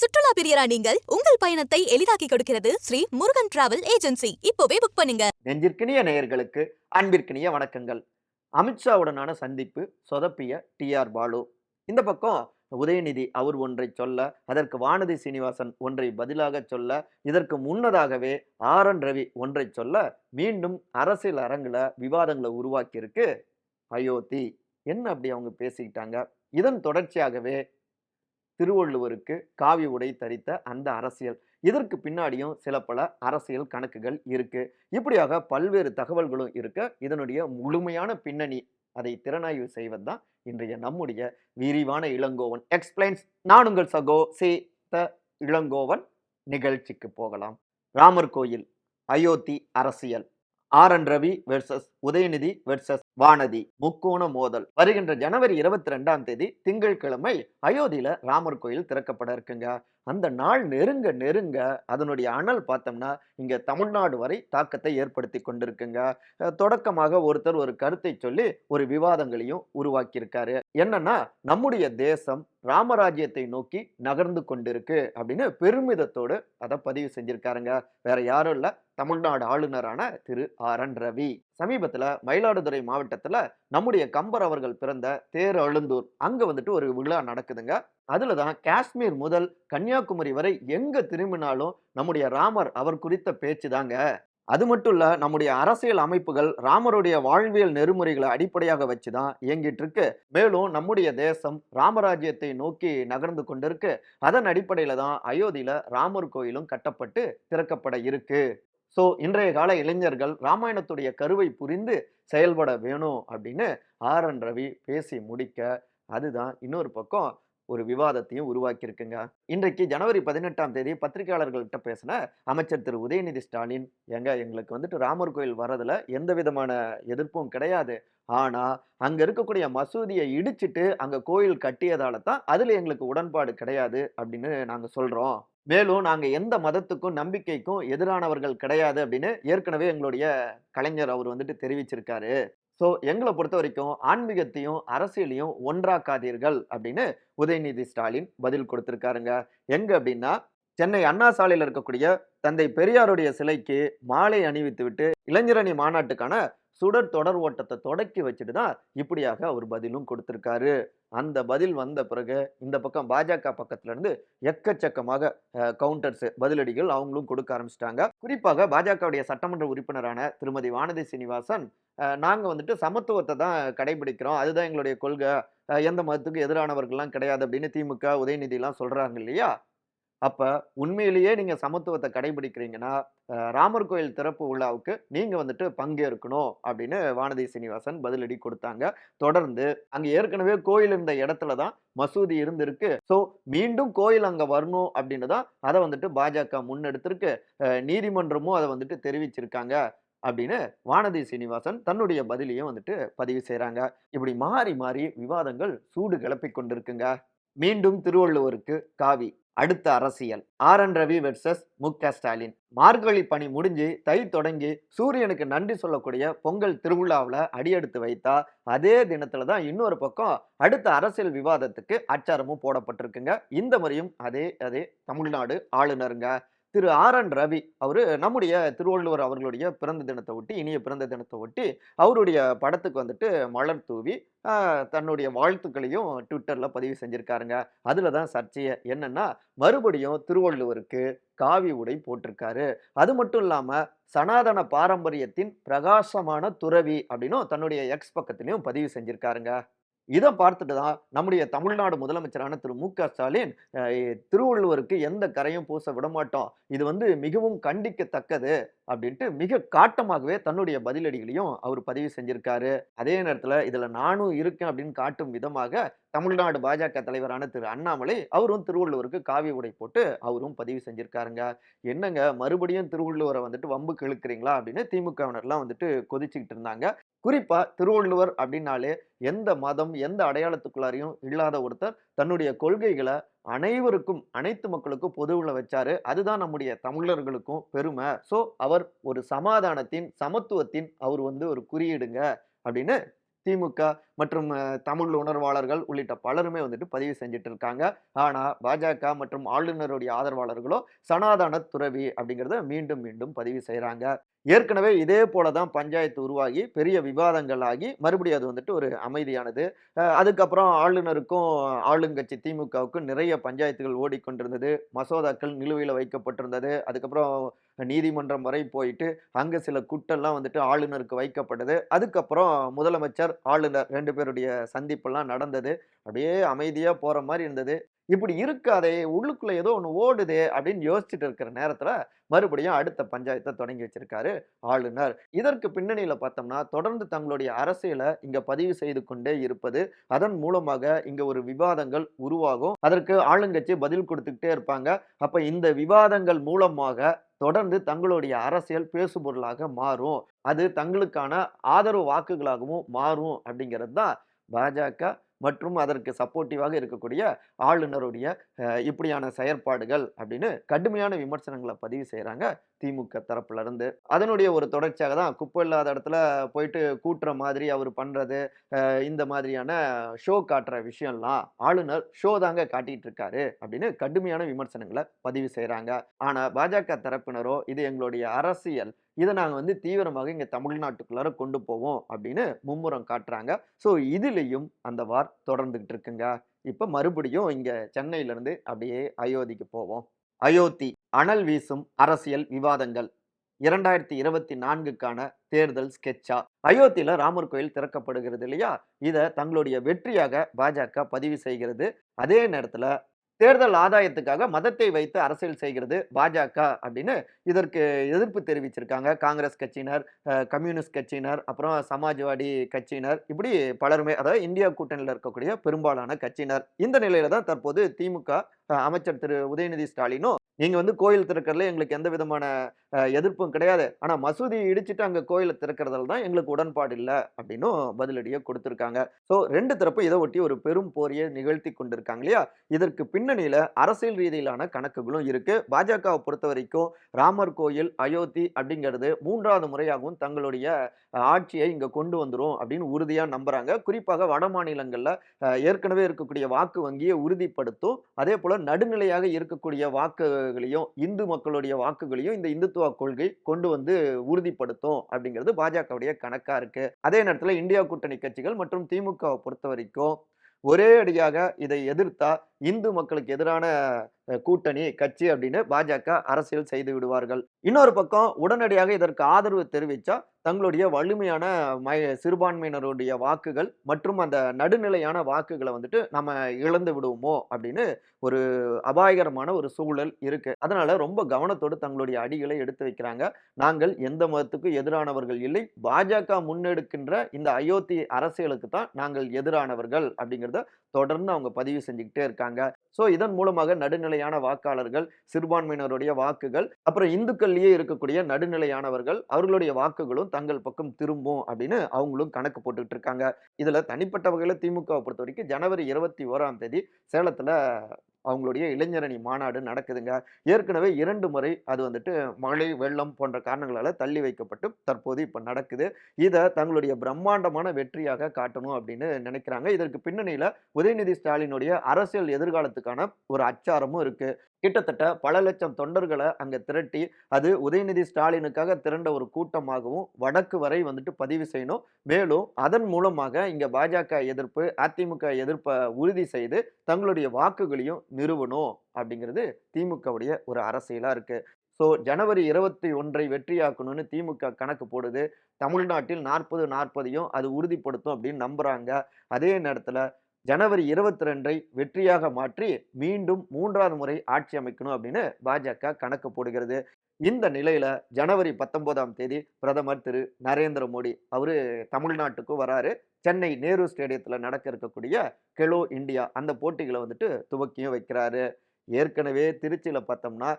சுற்றுலா பிரியரா நீங்கள் உங்கள் பயணத்தை எளிதாக்கி கொடுக்கிறது ஸ்ரீ முருகன் டிராவல் ஏஜென்சி. இப்போவே புக் பண்ணுங்க. நெஞ்சிற்கினிய நேயர்களுக்கு அன்பிற்கினிய வணக்கங்கள். அமித்ஷாவுடனான சந்திப்பு சொதப்பிய டி ஆர் பாலு. இந்த பக்கம் உதயநிதி அவர் ஒன்றை சொல்ல அதற்கு வானதி சீனிவாசன் ஒன்றை பதிலாக சொல்ல இதற்கு முன்னதாகவே ஆர் என் ரவி ஒன்றை சொல்ல மீண்டும் அரசியல் அரங்குல விவாதங்களை உருவாக்கியிருக்கு. அயோத்தி என்ன அப்படி அவங்க பேசிக்கிட்டாங்க? இதன் தொடர்ச்சியாகவே திருவள்ளுவருக்கு காவி உடை தரித்த அந்த அரசியல். இதற்கு பின்னாடியும் சில பல அரசியல் கணக்குகள் இருக்கு. இப்படியாக பல்வேறு தகவல்களும் இருக்க. இதனுடைய முழுமையான பின்னணி அதை திறனாய்வு செய்வது தான் இன்றைய நம்முடைய விரிவான இளங்கோவன். எக்ஸ்பிளைன்ஸ் நான் உங்கள் சகோ சி த இளங்கோவன். நிகழ்ச்சிக்கு போகலாம். ராமர் கோயில் அயோத்தி அரசியல். R. N. Ravi versus Udhayanidhi versus Vanathi முக்கோண மோதல். வருகின்ற ஜனவரி இருபத்தி ரெண்டாம் தேதி திங்கட்கிழமை அயோத்தியில ராமர் கோயில் திறக்கப்பட இருக்குங்க. அந்த நாள் நெருங்க நெருங்க அதனுடைய அனல் பார்த்தோம்னா இங்க தமிழ்நாடு வரை தாக்கத்தை ஏற்படுத்தி கொண்டிருக்குங்க. தொடக்கமாக ஒருத்தர் ஒரு கருத்தை சொல்லி ஒரு விவாதங்களையும் உருவாக்கியிருக்காரு. என்னன்னா நம்முடைய தேசம் ராமராஜ்யத்தை நோக்கி நகர்ந்து கொண்டிருக்கு அப்படின்னு பெருமிதத்தோடு அதை பதிவு செஞ்சிருக்காருங்க. வேற யாரும் இல்லை தமிழ்நாடு ஆளுநரான திரு ஆர் என் ரவி. சமீபத்தில் மயிலாடுதுறை மாவட்டத்தில் நம்முடைய கம்பர் அவர்கள் பிறந்த தேர் அழுந்தூர். அங்கே வந்துட்டு ஒரு விழா நடக்குதுங்க. அதில் தான் காஷ்மீர் முதல் கன்னியாகுமரி வரை எங்கே திரும்பினாலும் நம்முடைய ராமர் அவர் குறித்த பேச்சு தாங்க. அது மட்டும் இல்லை நம்முடைய அரசியல் அமைப்புகள் ராமருடைய வாழ்வியல் நெறிமுறைகளை அடிப்படையாக வச்சுதான் இயங்கிட்டு இருக்கு. மேலும் நம்முடைய தேசம் ராமராஜ்யத்தை நோக்கி நகர்ந்து கொண்டிருக்கு. அதன் அடிப்படையில் தான் அயோத்தியில் ராமர் கோயிலும் கட்டப்பட்டு திறக்கப்பட இருக்கு. ஸோ இன்றைய கால இளைஞர்கள் ராமாயணத்துடைய கருவை புரிந்து செயல்பட வேணும் அப்படின்னு ஆர் என் ரவி பேசி முடிக்க அதுதான் இன்னொரு பக்கம் ஒரு விவாதத்தையும் உருவாக்கியிருக்குங்க. இன்றைக்கு ஜனவரி பதினெட்டாம் தேதி பத்திரிகையாளர்கள்கிட்ட பேசின அமைச்சர் திரு. உதயநிதி ஸ்டாலின் எங்க எங்களுக்கு வந்துட்டு ராமர் கோயில் வர்றதுல எந்த விதமான எதிர்ப்பும் கிடையாது. ஆனால் அங்கே இருக்கக்கூடிய மசூதியை இடிச்சிட்டு அங்கே கோயில் கட்டியதால தான் அதில் எங்களுக்கு உடன்பாடு கிடையாது அப்படின்னு நாங்கள் சொல்கிறோம் மேலும் நாங்கள் எந்த மதத்துக்கும் நம்பிக்கைக்கும் எதிரானவர்கள் கிடையாது அப்படின்னு ஏற்கனவே எங்களுடைய கலைஞர் அவர் வந்துட்டு தெரிவிச்சிருக்காரு. ஸோ எங்களை பொறுத்த வரைக்கும் ஆன்மீகத்தையும் அரசியலையும் ஒன்றாக்காதீர்கள் அப்படின்னு உதயநிதி ஸ்டாலின் பதில் கொடுத்துருக்காருங்க. எங்க அப்படின்னா சென்னை அண்ணா சாலையில் இருக்கக்கூடிய தந்தை பெரியாருடைய சிலைக்கு மாலை அணிவித்து விட்டு இளைஞரணி மாநாட்டுக்கான சுடர் தொடர் ஓட்டத்தை தொடக்கி வச்சுட்டு தான் இப்படியாக அவர் பதிலும் கொடுத்துருக்காரு. அந்த பதில் வந்த பிறகு இந்த பக்கம் பாஜக பக்கத்துலேருந்து எக்கச்சக்கமாக கவுண்டர்ஸ் பதிலடிகள் அவங்களும் கொடுக்க ஆரம்பிச்சிட்டாங்க. குறிப்பாக பாஜகவுடைய சட்டமன்ற உறுப்பினரான திருமதி வானதி சீனிவாசன் நாங்கள் வந்துட்டு சமத்துவத்தை தான் கடைபிடிக்கிறோம். அதுதான் எங்களுடைய கொள்கை. எந்த மதத்துக்கு எதிரானவர்கள்லாம் கிடையாது அப்படின்னு திமுக உதயநிதியெலாம் சொல்கிறாங்க இல்லையா? அப்போ உண்மையிலேயே நீங்கள் சமத்துவத்தை கடைபிடிக்கிறீங்கன்னா ராமர் கோயில் திறப்பு விழாவுக்கு நீங்கள் வந்துட்டு பங்கேற்கணும் அப்படின்னு வானதி சீனிவாசன் பதிலடி கொடுத்தாங்க. தொடர்ந்து அங்கே ஏற்கனவே கோயில் இருந்த இடத்துல தான் மசூதி இருந்திருக்கு. ஸோ மீண்டும் கோயில் அங்கே வரணும் அப்படின்னு தான் அதை வந்துட்டு பாஜக முன்னெடுத்திருக்கு. நீதிமன்றமும் அதை வந்துட்டு தெரிவிச்சிருக்காங்க அப்படின்னு வானதி சீனிவாசன் தன்னுடைய பதிலையும் வந்துட்டு பதிவு செய்கிறாங்க இப்படி மாறி மாறி விவாதங்கள் சூடு கிளப்பி கொண்டிருக்குங்க. மீண்டும் திருவள்ளுவருக்கு காவி. அடுத்த அரசியல். ஆர். என். ரவி வெர்சஸ் மு. க. ஸ்டாலின். மார்கழி பணி முடிஞ்சு தை தொடங்கி சூரியனுக்கு நன்றி சொல்லக்கூடிய பொங்கல் திருவிழாவில் அடியெடுத்து வைத்தா அதே தினத்துல தான் இன்னொரு பக்கம் அடுத்த அரசியல் விவாதத்துக்கு அச்சாரமும் போடப்பட்டிருக்குங்க. இந்த முறையும் அதே அதே தமிழ்நாடு ஆளுநருங்க. திரு ஆர் என் ரவி அவர் நம்முடைய திருவள்ளுவர் அவர்களுடைய பிறந்த தினத்தை ஒட்டி இனிய பிறந்த தினத்தை ஒட்டி அவருடைய படத்துக்கு வந்துட்டு மலர் தூவி தன்னுடைய வாழ்த்துக்களையும் ட்விட்டரில் பதிவு செஞ்சுருக்காருங்க. அதில் தான் சர்ச்சையை. என்னென்னா மறுபடியும் திருவள்ளுவருக்கு காவி உடை போட்டிருக்காரு. அது மட்டும் இல்லாமல் சனாதன பாரம்பரியத்தின் பிரகாசமான துறவி அப்படின்னும் தன்னுடைய எக்ஸ் பக்கத்துலேயும் பதிவு செஞ்சுருக்காருங்க. இதை பார்த்துட்டு தான் நம்முடைய தமிழ்நாடு முதலமைச்சரான திரு. மு. க. ஸ்டாலின் திருவள்ளுவருக்கு எந்த கரையும் பூச விட மாட்டோம் இது வந்து மிகவும் கண்டிக்கத்தக்கது. அப்படின்ட்டு மிக காட்டமாகவே தன்னுடைய பதிலடிகளையும் அவர் பதிவு செஞ்சிருக்காரு. அதே நேரத்தில் இதில் நானும் இருக்கேன் அப்படின்னு காட்டும் விதமாக தமிழ்நாடு பாஜக தலைவரான திரு அண்ணாமலை அவரும் திருவள்ளுவருக்கு காவி உடை போட்டு அவரும் பதிவு செஞ்சிருக்காருங்க. என்னங்க மறுபடியும் திருவள்ளுவரை வந்துட்டு வம்புக்கு இழுக்கிறீங்களா அப்படின்னு திமுகவினர்லாம் வந்துட்டு கொதிச்சுக்கிட்டு இருந்தாங்க. குறிப்பா திருவள்ளுவர் அப்படின்னாலே எந்த மதம் எந்த அடையாளத்துக்குள்ளாரையும் இல்லாத ஒருத்தர் தன்னுடைய கொள்கைகளை அனைவருக்கும் அனைத்து மக்களுக்கும் பொதுவில் வச்சாரு. அதுதான் நம்முடைய தமிழர்களுக்கும் பெருமை. ஸோ அவர் ஒரு சமாதானத்தின் சமத்துவத்தின் அவர் வந்து ஒரு குறியீடுங்க அப்படின்னு திமுக மற்றும் தமிழ் உணர்வாளர்கள் உள்ளிட்ட பலருமே வந்துட்டு பதிவு செஞ்சுட்டு இருக்காங்க ஆனால் பாஜக மற்றும் ஆளுநருடைய ஆதரவாளர்களோ சனாதன துறவி அப்படிங்கிறத மீண்டும் மீண்டும் பதிவு செய்கிறாங்க ஏற்கனவே இதே போல தான் பஞ்சாயத்து உருவாகி பெரிய விவாதங்கள் ஆகி மறுபடியும் அது வந்துட்டு ஒரு அமைதியானது. அதுக்கப்புறம் ஆளுநருக்கும் ஆளுங்கட்சி திமுகவுக்கும் நிறைய பஞ்சாயத்துகள் ஓடிக்கொண்டிருந்தது. மசோதாக்கள் நிலுவையில் வைக்கப்பட்டிருந்தது. அதுக்கப்புறம் நீதிமன்றம் வரை போயிட்டு அங்கே சில குட்டெல்லாம் வந்துட்டு ஆளுநருக்கு வைக்கப்பட்டது. அதுக்கப்புறம் முதலமைச்சர் ஆளுநர் ரெண்டு பேருடைய சந்திப்பெல்லாம் நடந்தது. அப்படியே அமைதியாக போகிற மாதிரி இருந்தது. இப்படி இருக்காதே உள்ளுக்குள்ள ஏதோ ஒன்று ஓடுதே அப்படின்னு யோசிச்சுட்டு இருக்கிற நேரத்தில் மறுபடியும் அடுத்த பஞ்சாயத்தை தொடங்கி வச்சிருக்காரு ஆளுநர். இதற்கு பின்னணியில் பார்த்தோம்னா தொடர்ந்து தங்களுடைய அரசியலை இங்க பதிவு செய்து கொண்டே இருப்பது அதன் மூலமாக இங்க ஒரு விவாதங்கள் உருவாகும். அதற்கு ஆளுங்கட்சி பதில் கொடுத்துக்கிட்டே இருப்பாங்க. அப்ப இந்த விவாதங்கள் மூலமாக தொடர்ந்து தங்களுடைய அரசியல் பேசுபொருளாக மாறும். அது தங்களுக்கான ஆதரவு வாக்குகளாகவும் மாறும் அப்படிங்கிறது தான் பாஜக மற்றும் அதற்கு சப்போர்ட்டிவாக இருக்கக்கூடிய ஆளுநருடைய இப்படியான செயற்பாடுகள் அப்படின்னு கடுமையான விமர்சனங்களை பதிவு செய்கிறாங்க திமுக தரப்புல இருந்து. அதனுடைய ஒரு தொடர்ச்சியாக தான் குப்பை இல்லாத இடத்துல போயிட்டு கூட்டுற மாதிரி அவர் பண்றது இந்த மாதிரியான ஷோ காட்டுற விஷயம்லாம் ஆளுநர் ஷோ தாங்க காட்டிட்டு இருக்காரு அப்படின்னு கடுமையான விமர்சனங்களை பதிவு செய்கிறாங்க ஆனால் பாஜக தரப்பினரோ இது எங்களுடைய அரசியல் இதை நாங்கள் வந்து தீவிரமாக இங்கே தமிழ்நாட்டுக்குள்ளார கொண்டு போவோம் அப்படின்னு மும்முரம் காட்டுறாங்க. ஸோ இதுலேயும் அந்த வார் தொடர்ந்துக்கிட்டு இருக்குங்க இப்போ மறுபடியும் இங்கே சென்னையிலேருந்து அப்படியே அயோத்திக்கு போவோம். அயோத்தி அனல் வீசும் அரசியல் விவாதங்கள். இரண்டாயிரத்தி இருபத்தி நான்குக்கான தேர்தல் ஸ்கெட்சா. அயோத்தியில ராமர் கோயில் திறக்கப்படுகிறது இல்லையா? இதை தங்களுடைய வெற்றியாக பாஜக பதிவு செய்கிறது. அதே நேரத்துல தேர்தல் ஆதாயத்துக்காக மதத்தை வைத்து அரசியல் செய்கிறது பாஜக அப்படின்னு இதற்கு எதிர்ப்பு தெரிவிச்சிருக்காங்க. காங்கிரஸ் கட்சியினர் கம்யூனிஸ்ட் கட்சியினர் அப்புறம் சமாஜ்வாடி கட்சியினர் இப்படி பலருமே அதாவது இந்தியா கூட்டணியில் இருக்கக்கூடிய பெரும்பாலான கட்சியினர். இந்த நிலையில தான் தற்போது திமுக அமைச்சர் திரு உதயநிதி ஸ்டாலினும் நீங்கள் வந்து கோயில் திறக்கிறதுல எங்களுக்கு எந்த விதமான எதிர்ப்பும் கிடையாது. ஆனா மசூதி இடிச்சுட்டு அங்கே கோயிலை திறக்கிறதுல தான் எங்களுக்கு உடன்பாடு இல்லை அப்படின்னும் பதிலடியை கொடுத்துருக்காங்க. ஸோ ரெண்டு தரப்பும் இதை ஒட்டி ஒரு பெரும் போரியை நிகழ்த்தி கொண்டிருக்காங்க இல்லையா? இதற்கு பின்னணியில அரசியல் ரீதியிலான கணக்குகளும் இருக்கு. பாஜகவை பொறுத்த வரைக்கும் ராமர் கோயில் அயோத்தி அப்படிங்கிறது மூன்றாவது முறையாகவும் தங்களுடைய ஆட்சியை இங்க கொண்டு வந்துடும் அப்படின்னு உறுதியாக நம்புறாங்க. குறிப்பாக வட மாநிலங்களில் ஏற்கனவே இருக்கக்கூடிய வாக்கு வங்கியை உறுதிப்படுத்தும். அதே போல் நடுநிலையாக இருக்கக்கூடிய வாக்குகளையும் இந்து மக்களுடைய வாக்குகளையும் இந்த இந்துத்துவ கொள்கை கொண்டு வந்து உறுதிப்படுத்தும் அப்படிங்கிறது பாஜகவுடைய கணக்கா இருக்கு. அதே நேரத்தில் இந்தியா கூட்டணி கட்சிகள் மற்றும் திமுகவை பொறுத்த வரைக்கும் ஒரே அடியாக இதை எதிர்த்தா இந்து மக்களுக்கு எதிரான கூட்டணி கட்சி அப்படின்னு பாஜக அரசியல் செய்து விடுவார்கள். இன்னொரு பக்கம் உடனடியாக இதற்கு ஆதரவு தெரிவித்தா தங்களுடைய வலிமையான மய சிறுபான்மையினருடைய வாக்குகள் மற்றும் அந்த நடுநிலையான வாக்குகளை வந்துட்டு நம்ம இழந்து விடுவோமோ அப்படின்னு ஒரு அபாயகரமான ஒரு சூழல் இருக்கு. அதனால ரொம்ப கவனத்தோடு தங்களுடைய அடிகளை எடுத்து வைக்கிறாங்க. நாங்கள் எந்த மதத்துக்கும் எதிரானவர்கள் இல்லை. பாஜக முன்னெடுக்கின்ற இந்த அயோத்தி அரசியலுக்கு தான் நாங்கள் எதிரானவர்கள் அப்படிங்கிறத தொடர்ந்து அவங்க பதிவு செஞ்சுக்கிட்டே இருக்காங்க. ஸோ இதன் மூலமாக நடுநிலையான வாக்காளர்கள் சிறுபான்மையினருடைய வாக்குகள் அப்புறம் இந்துக்கள்லயே இருக்கக்கூடிய நடுநிலையானவர்கள் அவர்களுடைய வாக்குகளும் தங்கள் பக்கம் திரும்பும் அப்படின்னு அவங்களும் கணக்கு போட்டுக்கிட்டு இருக்காங்க. இதுல தனிப்பட்ட வகையில் திமுகவை பொறுத்த வரைக்கும் ஜனவரி இருபத்தி ஓராம் தேதி சேலத்துல அவங்களுடைய இளைஞரணி மாநாடு நடக்குதுங்க. ஏற்கனவே இரண்டு முறை அது வந்துட்டு மழை வெள்ளம் போன்ற காரணங்களால் தள்ளி வைக்கப்பட்டு தற்போது இப்போ நடக்குது. இதை தங்களுடைய பிரம்மாண்டமான வெற்றியாக காட்டணும் அப்படின்னு நினைக்கிறாங்க. இதற்கு பின்னணியில் உதயநிதி ஸ்டாலினுடைய அரசியல் எதிர்காலத்துக்கான ஒரு அச்சாரமும் இருக்குது கிட்டத்தட்ட பல லட்சம் தொண்டர்களை அங்க திரட்டி அது உதயநிதி ஸ்டாலினுக்காக திரண்ட ஒரு கூட்டமாகவும் வடக்கு வரை வந்துட்டு பதிவு செய்யணும். மேலும் அதன் மூலமாக இங்க பாஜக எதிர்ப்பு அதிமுக எதிர்ப்பை உறுதி செய்து தங்களுடைய வாக்குகளையும் நிறுவணும் அப்படிங்கிறது திமுகவுடைய ஒரு அரசியலா இருக்கு. ஸோ ஜனவரி இருபத்தி ஒன்றை வெற்றியாக்கணும்னு திமுக கணக்கு போடுது. தமிழ்நாட்டில் நாற்பது நாற்பதையும் அது உறுதிப்படுத்தும் அப்படின்னு நம்புறாங்க. அதே நேரத்தில் ஜனவரி இருபத்தி ரெண்டை வெற்றியாக மாற்றி மீண்டும் மூன்றாவது முறை ஆட்சி அமைக்கணும் அப்படின்னு பாஜக கணக்கு போடுகிறது. இந்த நிலையில ஜனவரி பத்தொன்பதாம் தேதி பிரதமர் திரு நரேந்திர மோடி அவரு தமிழ்நாட்டுக்கு வராரு. சென்னை நேரு ஸ்டேடியத்தில் நடக்க இருக்கக்கூடிய கெலோ இந்தியா அந்த போட்டிகளை வந்துட்டு துவக்கியும் வைக்கிறாரு. ஏற்கனவே திருச்சியில் பார்த்தோம்னா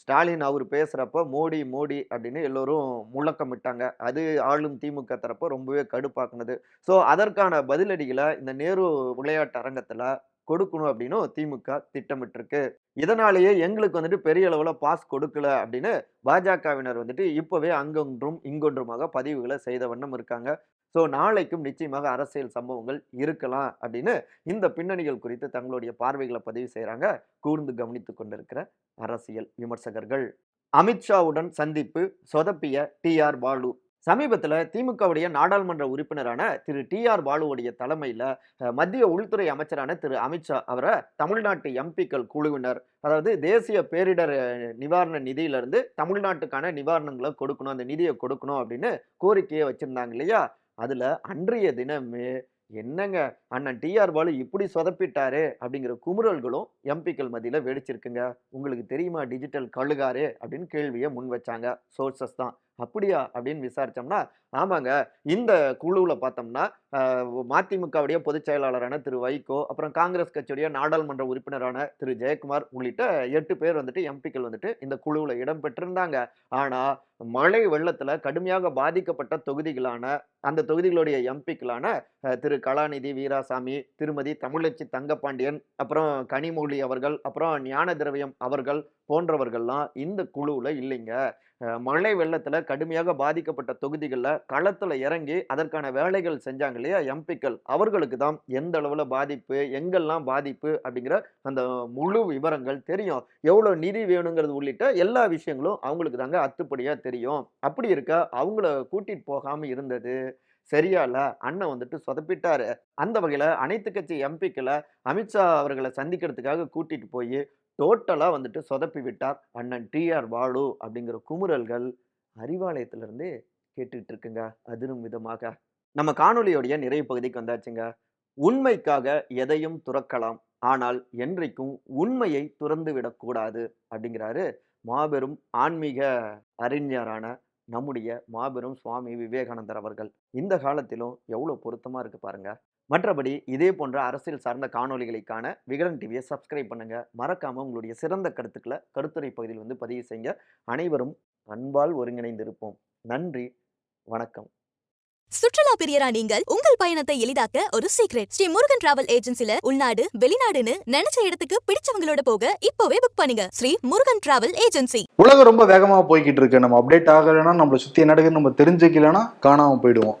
ஸ்டாலின் அவர் பேசுகிறப்ப மோடி மோடி அப்படின்னு எல்லோரும் முழக்கமிட்டாங்க அது ஆளும் திமுக தரப்ப ரொம்பவே கடுப்பாக்குனது. ஸோ அதற்கான பதிலடிகளை இந்த நேரு விளையாட்டு அரங்கத்தில் கொடுக்கணும் அப்படின்னு திமுக திட்டமிட்டிருக்கு. இதனாலேயே எங்களுக்கு வந்துட்டு பெரிய அளவில் பாஸ் கொடுக்கல அப்படின்னு பாஜகவினர் வந்துட்டு இப்போவே அங்கொன்றும் இங்கொன்றுமாக பதிவுகளை செய்த வண்ணம் இருக்காங்க. ஸோ நாளைக்கும் நிச்சயமாக அரசியல் சம்பவங்கள் இருக்கலாம் அப்படின்னு இந்த பின்னணிகள் குறித்து தங்களுடைய பார்வைகளை பதிவு செய்கிறாங்க கூர்ந்து கவனித்து கொண்டிருக்கிற அரசியல் விமர்சகர்கள். அமித்ஷாவுடன் சந்திப்பு சொதப்பிய டி ஆர் பாலு. சமீபத்தில் திமுகவுடைய நாடாளுமன்ற உறுப்பினரான திரு டி ஆர் பாலுவுடைய தலைமையில் மத்திய உள்துறை அமைச்சரான திரு அமித்ஷா அவரை தமிழ்நாட்டு எம்பிக்கள் குழுவினர் அதாவது தேசிய பேரிடர் நிவாரண நிதியிலிருந்து தமிழ்நாட்டுக்கான நிவாரணங்களை கொடுக்கணும் அந்த நிதியை கொடுக்கணும் அப்படின்னு கோரிக்கையை வச்சுருந்தாங்க இல்லையா? அதில் அன்றைய தினமே என்னங்க அண்ணன் டிஆர் பாலு இப்படி சொதப்பிட்டாரு அப்படிங்கிற குமுறல்களும் எம்பிக்கள் மத்தியில் வெடிச்சிருக்குங்க. உங்களுக்கு தெரியுமா டிஜிட்டல் கழுகாரு அப்படின்னு கேள்வியை முன் வச்சாங்க. சோர்சஸ் தான். அப்படியா? அப்படின்னு விசாரிச்சோம்னா ஆமாங்க. இந்த குழுவில் பார்த்தோம்னா மதிமுகவுடைய பொதுச் செயலாளரான திரு. வைகோ அப்புறம் காங்கிரஸ் கட்சியுடைய நாடாளுமன்ற உறுப்பினரான திரு. ஜெயக்குமார் உள்ளிட்ட எட்டு பேர் வந்துட்டு எம்பிக்கள் வந்துட்டு இந்த குழுவில் இடம்பெற்றிருந்தாங்க ஆனால் மழை வெள்ளத்தில் கடுமையாக பாதிக்கப்பட்ட தொகுதிகளான அந்த தொகுதிகளுடைய எம்பிக்களான திரு. கலாநிதி வீராசாமி திருமதி தமிழச்சி தங்கப்பாண்டியன் அப்புறம் கனிமொழி அவர்கள் அப்புறம் ஞான திரவியம் அவர்கள் போன்றவர்கள்லாம் இந்த குழுவில் இல்லைங்க. மழை வெள்ளத்தில் கடுமையாக பாதிக்கப்பட்ட தொகுதிகளில் களத்தில் இறங்கி அதற்கான வேலைகள் செஞ்சாங்க இல்லையா எம்பிக்கள். அவர்களுக்கு தான் எந்த அளவில் பாதிப்பு எங்கெல்லாம் பாதிப்பு அப்படிங்கிற அந்த முழு விவரங்கள் தெரியும். எவ்வளோ நிதி வேணுங்கிறது உள்ளிட்ட எல்லா விஷயங்களும் அவங்களுக்கு தாங்க அத்துப்படியாக தெரியும். அப்படி இருக்க அவங்கள கூட்டிகிட்டு போகாமல் இருந்தது. சரியா இல்லை. அண்ணன் வந்துட்டு சொதப்பிட்டாரு. அந்த வகையில் அனைத்து கட்சி எம்பிக்களை அமித்ஷா அவர்களை சந்திக்கிறதுக்காக கூட்டிட்டு போய் டோட்டலாக வந்துட்டு சொதப்பி விட்டார். அண்ணன் டிஆர் வாழு அப்படிங்கிற குமுறல்கள் அறிவாலயத்திலிருந்து கேட்டுட்டு இருக்குங்க அதிரும் விதமாக. நம்ம காணொலியோடைய நிறைவு பகுதிக்கு வந்தாச்சுங்க. உண்மைக்காக எதையும் துறக்கலாம். ஆனால் என்றைக்கும் உண்மையை துறந்து விடக்கூடாது அப்படிங்கிறாரு மாபெரும் ஆன்மீக அறிஞரான நம்முடைய மாபெரும் சுவாமி விவேகானந்தர் அவர்கள். இந்த காலத்திலும் எவ்வளோ பொருத்தமாக இருக்கு பாருங்க. மற்றபடி இதே போன்ற அரசியல் சார்ந்த காணொளிகளுக்கான விகடன் டிவியை சப்ஸ்கிரைப் பண்ணுங்க. மறக்காம உங்களுடைய சிறந்த கருத்துக்களை கருத்துரை பகுதியில் வந்து பதிவு செய்யுங்க. அனைவரும் அன்பால் ஒருங்கிணைந்திருப்போம். நன்றி. வணக்கம். சுற்றுலா பிரியரா நீங்கள் உங்கள் பயணத்தை எளிதாக்க ஒரு சீக்ரெட் ஸ்ரீ முருகன் டிராவல் ஏஜென்சில உள்நாடு வெளிநாடுன்னு நினைச்ச இடத்துக்கு பிடிச்சவங்களோட போக இப்போவே புக் பண்ணுங்க. ஸ்ரீ முருகன் டிராவல் ஏஜென்சி உலகம் ரொம்ப வேகமாக போய்கிட்டு இருக்கு. நம்ம அப்டேட் ஆகலைன்னா நம்மளை சுற்றி என்ன நடக்குதுன்னு நம்ம தெரிஞ்சுக்கலைன்னா காணாமல் போயிடுவோம்.